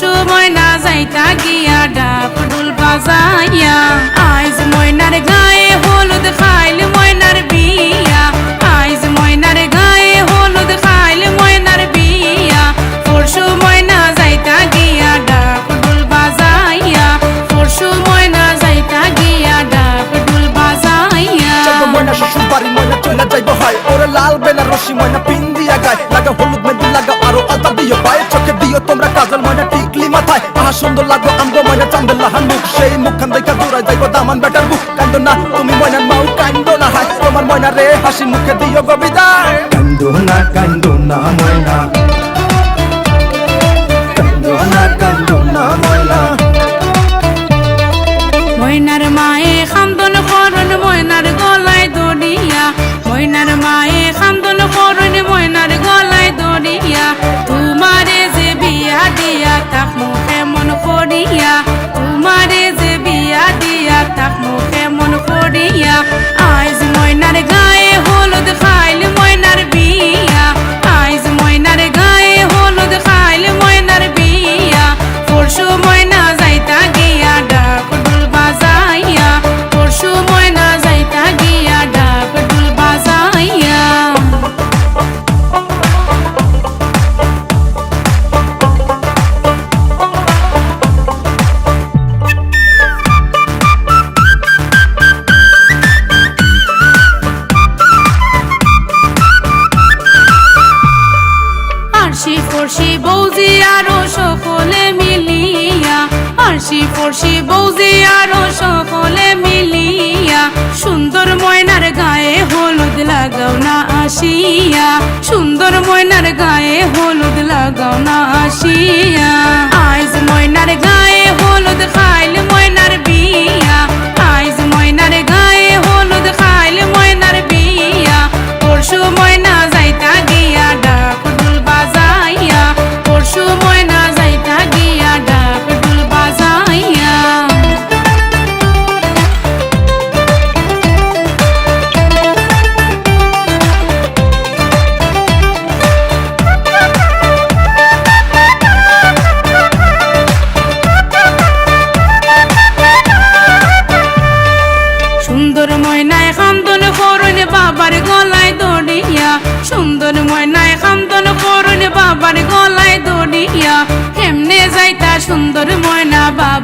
সময় না যাইতা গিয়া ডাপ ডুল বাজাইয়া। দিও তোমরা কাজল মানে টিকলি মাথায়। আহা, সুন্দর লাগবো আমগো মানে চান্দল লাহান মুখ। সেই মুখখান দেখা দূরায় যাইবো দামান বেটার মুখ। কান্দো না, তুমি ময়নার মাউ কান্দো না হাই তোমার ময়না রে হাসি মুখে দিও গবিদায় কান্দো না কান্দো না ময়না। পড়শি বৌজি আরও সকলে মিলিয়া। সুন্দর ময়নার গায়ে হলুদ লাগাও না আসিয়া। সুন্দর ময়নার গায়ে হলুদ লাগাও না আসিয়া। আইজ ময়নার গায়ে হলুদ খায়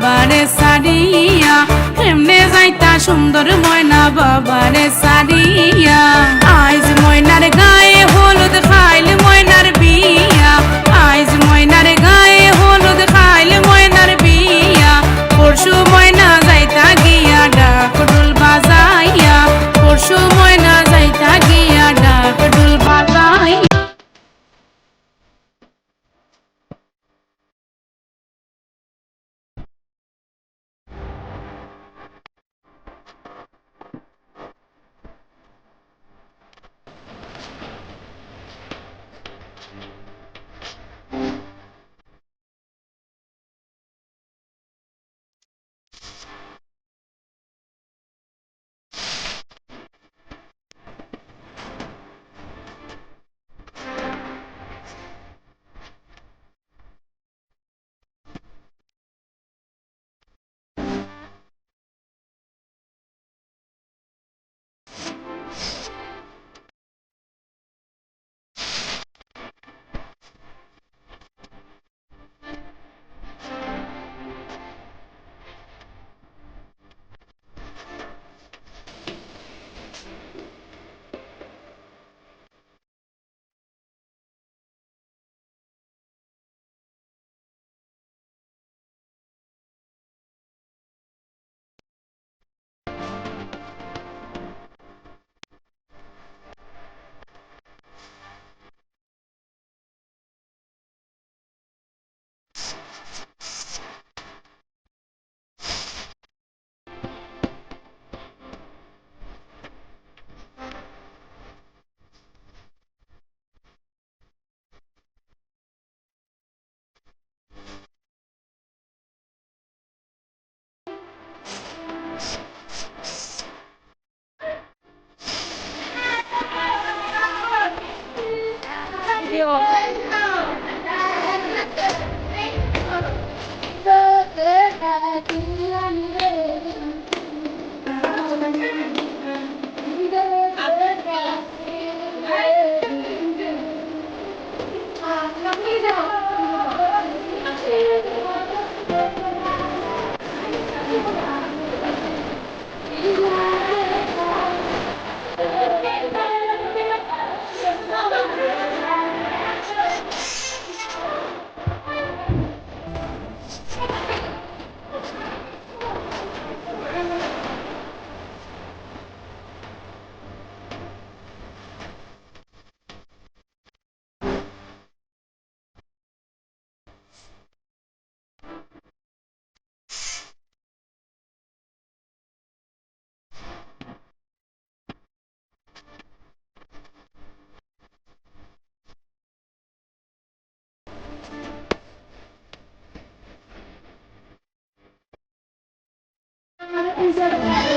বাবারে সারিয়া এমনে যাইতা সুন্দর ময়না বাবারে সারিয়া। আজ ময়নার গায়ে হল I think together.